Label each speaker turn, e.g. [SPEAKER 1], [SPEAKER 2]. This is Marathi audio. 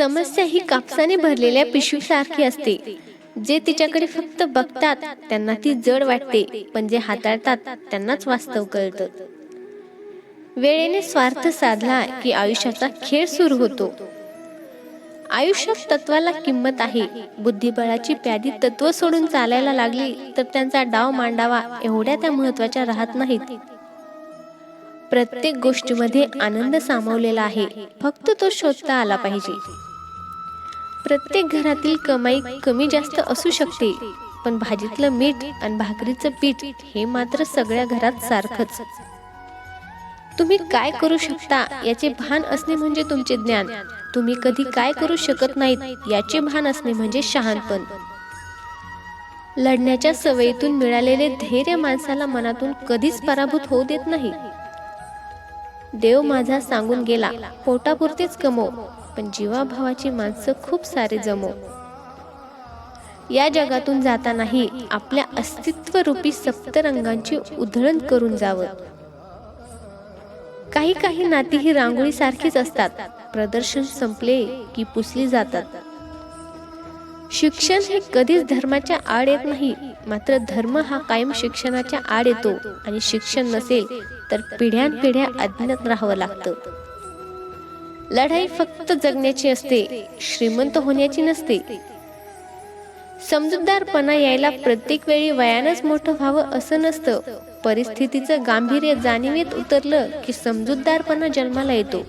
[SPEAKER 1] समस्या ही कापसाने भरलेल्या पिशवीसारखी असते जे तिच्याकडे फक्त बघतात त्यांना ती जड वाटते पण जे हाताळतात त्यांनाच वास्तव कळतं. वेळेने स्वार्थ साधला की आयुष्याचा खेळ सुरू होतो. आयुष्यात तत्वाला किंमत आहे. बुद्धिबळाची प्यादी तत्व सोडून चालायला लागली तर त्यांचा डाव मांडावा एवढ्या त्या महत्त्वाच्या राहत नाहीत. प्रत्येक गोष्टीमध्ये आनंद सामावलेला आहे. फक्त तो शोधता आला पाहिजे. प्रत्येक घरातील कमाई कमी जास्त असू शकते पण भाजीतलं मीठ आणि भाकरीचं पीठ हे मात्र सगळ्या घरात सारखंच. तुम्ही काय करू शकता याचे भान असणे म्हणजे तुमचे ज्ञान. तुम्ही कधी काय करू शकत नाहीत याचे भान असणे म्हणजे शहाणपण. लढण्याच्या सवयीतून मिळालेले धैर्य माणसाला मनातून कधीच पराभूत होऊ देत नाही. देव माझा सांगून गेला पोटापुरतेच कमव. पण जीवाभावाची माणसं खूप सारे जमव या जगातून जातानाही आपल्या अस्तित्व रूपी सप्तरंगांची उधळण करून जावं. काही काही नाती ही रांगोळी सारखीच असतात. प्रदर्शन संपले की पुसली जातात. शिक्षण हे कधीच धर्माच्या आड येत नाही मात्र धर्म हा कायम शिक्षणाच्या आड येतो आणि शिक्षण नसेल तर पिढ्यानपिढ्या अज्ञात राहावं लागतं. लढाई फक्त जगण्याची असते श्रीमंत होण्याची नसते. समजूतदारपणा यायला प्रत्येक वेळी वयानच मोठं व्हावं असं नसतं. परिस्थितीचं गांभीर्य जाणीवेत उतरलं की समजूतदारपणा जन्माला येतो.